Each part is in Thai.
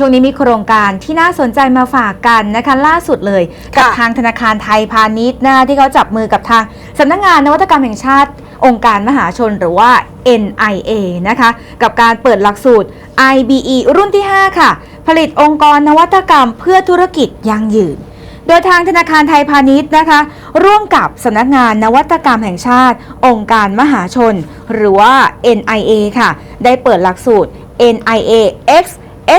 ช่วงนี้มีโครงการที่น่าสนใจมาฝากกันนะคะล่าสุดเลย กับค่ะทางธนาคารไทยพาณิชย์นะคะที่เขาจับมือกับทางสำนักงานนวัตกรรมแห่งชาติ องค์การมหาชนหรือว่า NIA นะคะกับการเปิดหลักสูตร IBE รุ่นที่ 5 ค่ะ ผลิตองค์กรนวัตกรรมเพื่อธุรกิจยั่งยืน โดยทางธนาคารไทยพาณิชย์นะคะ ร่วมกับสำนักงานนวัตกรรมแห่งชาติ องค์การมหาชน หรือว่า NIA ค่ะ ได้เปิดหลักสูตร NIA X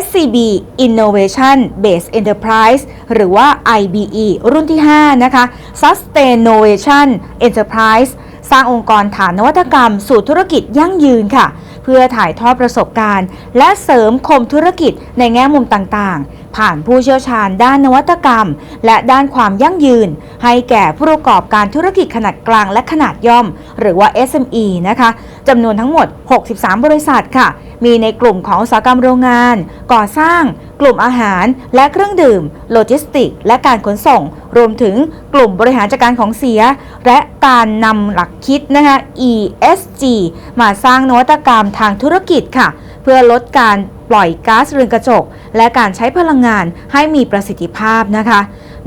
SCB Innovation Based Enterprise หรือว่า IBE รุ่นที่ 5 นะคะ Sustainovation Enterprise สร้างองค์กรฐานนวัตกรรม สู่ธุรกิจยั่งยืนค่ะ เพื่อถ่ายทอดประสบการณ์ และเสริมคมธุรกิจในแง่มุมต่างๆ ผ่านผู้เชี่ยวชาญด้านนวัตกรรม และด้านความยั่งยืน ให้แก่ผู้ประกอบการธุรกิจขนาดกลางและขนาดย่อม หรือว่า SME นะคะจำนวนทั้งหมด 63 บริษัทค่ะ มีในกลุ่มของอุตสาหกรรมโรงงาน ก่อสร้าง กลุ่มอาหารและเครื่องดื่ม โลจิสติก และการขนส่ง รวมถึงกลุ่มบริหารจัดการของเสีย และการนำหลักคิดนะคะ ESG มาสร้างนวัตกรรมทางธุรกิจค่ะ เพื่อลดการ ปล่อยก๊าซเรือนกระจก และการใช้พลังงานให้มีประสิทธิภาพนะคะ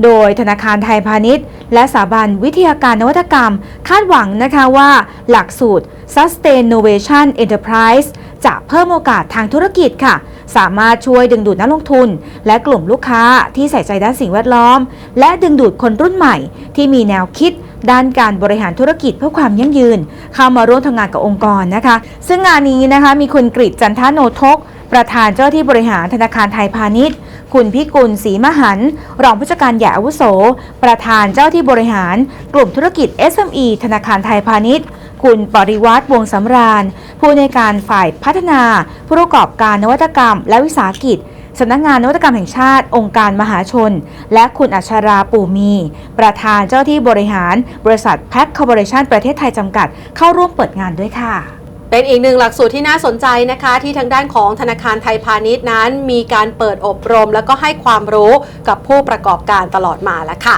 โดยธนาคารไทยพาณิชย์ และสถาบันวิทยาการนวัตกรรม คาดหวังนะคะว่าหลักสูตร Sustaination Enterprise จะเพิ่มโอกาสทางธุรกิจค่ะ สามารถช่วยดึงดูดนักลงทุน และกลุ่มลูกค้าที่ใส่ใจด้านสิ่งแวดล้อม และดึงดูดคนรุ่นใหม่ที่มีแนวคิด ด้านการบริหารธุรกิจเพื่อความยั่งยืน เข้ามาร่วมทำงานกับองค์กรนะคะ ซึ่งงานนี้นะคะมีคุณกริจันทโนทก ประธานเจ้าหน้าที่บริหารธนาคารไทยพาณิชย์ คุณพิกุลศรีมหัน รองผู้จัดการใหญ่อาวุโส ประธานเจ้าที่บริหาร กลุ่มธุรกิจ SME ธนาคารไทยพาณิชย์ คุณปริวัติวงสำราญ ผู้ในการฝ่ายพัฒนา ผู้ประกอบการนวัตกรรม และวิสาหกิจ สำนักงานนวัตกรรมแห่งชาติ องค์การมหาชน และคุณอัชราปู่มี ประธานเจ้าที่บริหาร บริษัทแพ็คคอร์ปอเรชันประเทศไทยจำกัด เข้าร่วมเปิดงานด้วยค่ะเป็นอีกหนึ่งหลักสูตรที่น่าสนใจนะคะ ที่ทางด้านของธนาคารไทยพาณิชย์นั้น มีการเปิดอบรม แล้วก็ให้ความรู้กับผู้ประกอบการตลอดมาแล้วค่ะ